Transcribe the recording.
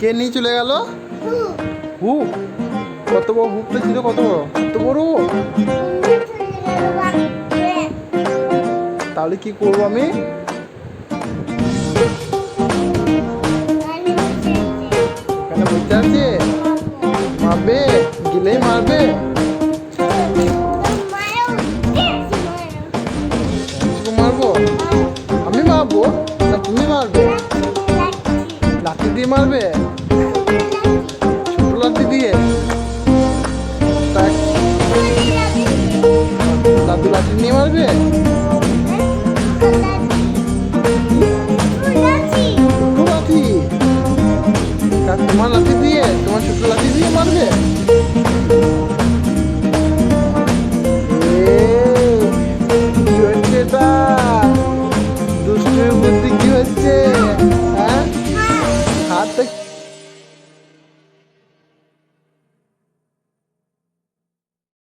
কে নিয়ে চলে গেল? হুক কত বড় হুকটা ছিল, কত বড়? কত বড়? তাহলে কি করব আমি? মারবে? গেলেই মারবে? মারবো? আমি মারবো? না, তুমি মারবে? লাঠি দিয়ে মারবে? লাঠি নিয়ে মারবে লাঠি তোমার লাঠি দিয়ে তোমার ছোট লাঠি দিয়ে মারবে দুষ্টুর বুদ্ধি কি হচ্ছে হ্যাঁ হাত